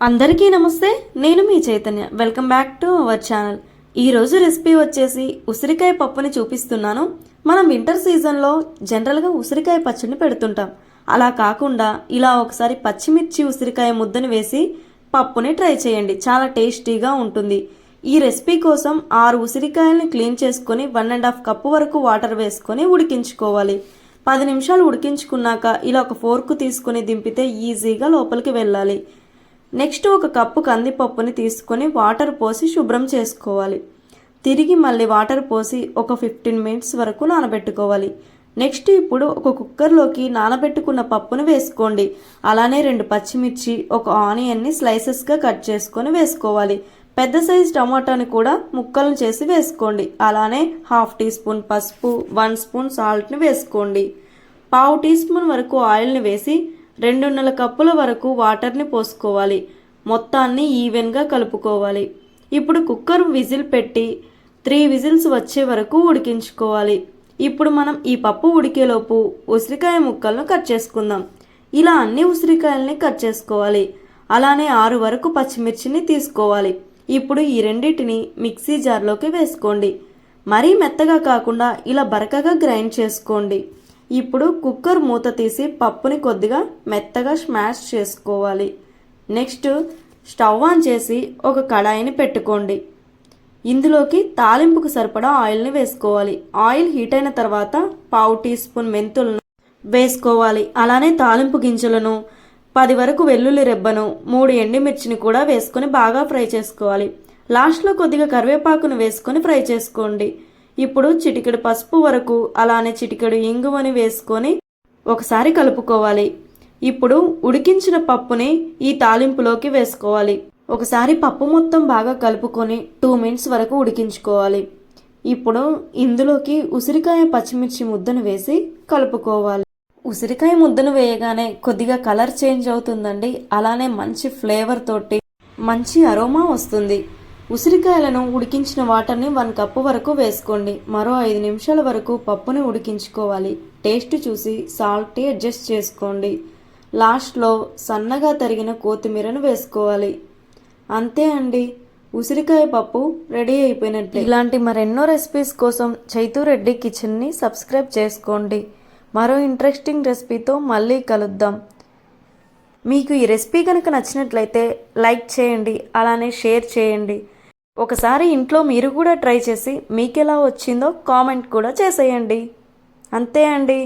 అందరికీ నమస్తే నేను మీ Chaitanya. Welcome back to our channel. ఈరోజు రెసిపీ వచ్చేసి ఉసిరికాయ పప్పుని చూపిస్తున్నాను. మనం వింటర్ సీజన్లో జనరల్గా ఉసిరికాయ పచ్చడిని పెడుతుంటాం. అలా కాకుండా ఇలా ఒకసారి పచ్చిమిర్చి ఉసిరికాయ ముద్దని వేసి పప్పుని ట్రై చేయండి. చాలా టేస్టీగా ఉంటుంది. ఈ రెసిపీ కోసం ఆరు ఉసిరికాయల్ని క్లీన్ చేసుకొని వన్ అండ్ హాఫ్ కప్పు వరకు వాటర్ వేసుకొని ఉడికించుకోవాలి. పది నిమిషాలు ఉడికించుకున్నాక ఇలా ఒక ఫోర్కు తీసుకొని దింపితే ఈజీగా లోపలికి వెళ్ళాలి. నెక్స్ట్ ఒక కప్పు కందిపప్పుని తీసుకొని వాటర్ పోసి శుభ్రం చేసుకోవాలి. తిరిగి మళ్ళీ వాటర్ పోసి ఒక ఫిఫ్టీన్ మినిట్స్ వరకు నానబెట్టుకోవాలి. నెక్స్ట్ ఇప్పుడు ఒక కుక్కర్లోకి నానబెట్టుకున్న పప్పును వేసుకోండి. అలానే రెండు పచ్చిమిర్చి ఒక ఆనియన్ని స్లైసెస్గా కట్ చేసుకొని వేసుకోవాలి. పెద్ద సైజ్ టమాటాని కూడా ముక్కలను చేసి వేసుకోండి. అలానే హాఫ్ టీ స్పూన్ పసుపు వన్ స్పూన్ సాల్ట్ని వేసుకోండి. పావు టీ స్పూన్ వరకు ఆయిల్ని వేసి రెండున్నర కప్పుల వరకు వాటర్ని పోసుకోవాలి. మొత్తాన్ని ఈవెన్గా కలుపుకోవాలి. ఇప్పుడు కుక్కర్ విజిల్ పెట్టి త్రీ విజిల్స్ వచ్చే వరకు ఉడికించుకోవాలి. ఇప్పుడు మనం ఈ పప్పు ఉడికేలోపు ఉసిరికాయ ముక్కలను కట్ చేసుకుందాం. ఇలా అన్ని ఉసిరికాయల్ని కట్ చేసుకోవాలి. అలానే ఆరు వరకు పచ్చిమిర్చిని తీసుకోవాలి. ఇప్పుడు ఈ రెండింటిని మిక్సీ జార్లోకి వేసుకోండి. మరీ మెత్తగా కాకుండా ఇలా బరకగా గ్రైండ్ చేసుకోండి. ఇప్పుడు కుక్కర్ మూత తీసి పప్పుని కొద్దిగా మెత్తగా స్మాష్ చేసుకోవాలి. నెక్స్ట్ స్టవ్ ఆన్ చేసి ఒక కడాయిని పెట్టుకోండి. ఇందులోకి తాలింపుకు సరిపడా ఆయిల్ని వేసుకోవాలి. ఆయిల్ హీట్ అయిన తర్వాత పావు టీ స్పూన్ మెంతులను వేసుకోవాలి. అలానే తాలింపు గింజలను పది వరకు వెల్లుల్లి రెబ్బను మూడు ఎండుమిర్చిని కూడా వేసుకొని బాగా ఫ్రై చేసుకోవాలి. లాస్ట్లో కొద్దిగా కరివేపాకును వేసుకొని ఫ్రై చేసుకోండి. ఇప్పుడు చిటికెడు పసుపు వరకు అలానే చిటికెడు ఇంగువని వేసుకొని ఒకసారి కలుపుకోవాలి. ఇప్పుడు ఉడికించిన పప్పుని ఈ తాలింపులోకి వేసుకోవాలి. ఒకసారి పప్పు మొత్తం బాగా కలుపుకొని టూ మినిట్స్ వరకు ఉడికించుకోవాలి. ఇప్పుడు ఇందులోకి ఉసిరికాయ పచ్చిమిర్చి ముద్దను వేసి కలుపుకోవాలి. ఉసిరికాయ ముద్దను వేయగానే కొద్దిగా కలర్ చేంజ్ అవుతుందండి. అలానే మంచి ఫ్లేవర్ తోటి మంచి అరోమా వస్తుంది. ఉసిరికాయలను ఉడికించిన వాటర్ని వన్ కప్పు వరకు వేసుకోండి. మరో ఐదు నిమిషాల వరకు పప్పుని ఉడికించుకోవాలి. టేస్ట్ చూసి సాల్ట్ అడ్జస్ట్ చేసుకోండి. లాస్ట్లో సన్నగా తరిగిన కొత్తిమీరను వేసుకోవాలి. అంతే అండి. ఉసిరికాయ పప్పు రెడీ అయిపోయినట్టు. ఇలాంటి మరెన్నో రెసిపీస్ కోసం చైతురెడ్డి కిచెన్ని సబ్స్క్రైబ్ చేసుకోండి. మరో ఇంట్రెస్టింగ్ రెసిపీతో మళ్ళీ కలుద్దాం. మీకు ఈ రెసిపీ కనుక నచ్చినట్లయితే లైక్ చేయండి అలానే షేర్ చేయండి. ఒకసారి ఇంట్లో మీరు కూడా ట్రై చేసి మీకెలా వచ్చిందో కామెంట్ కూడా చేసేయండి. అంతే అండి.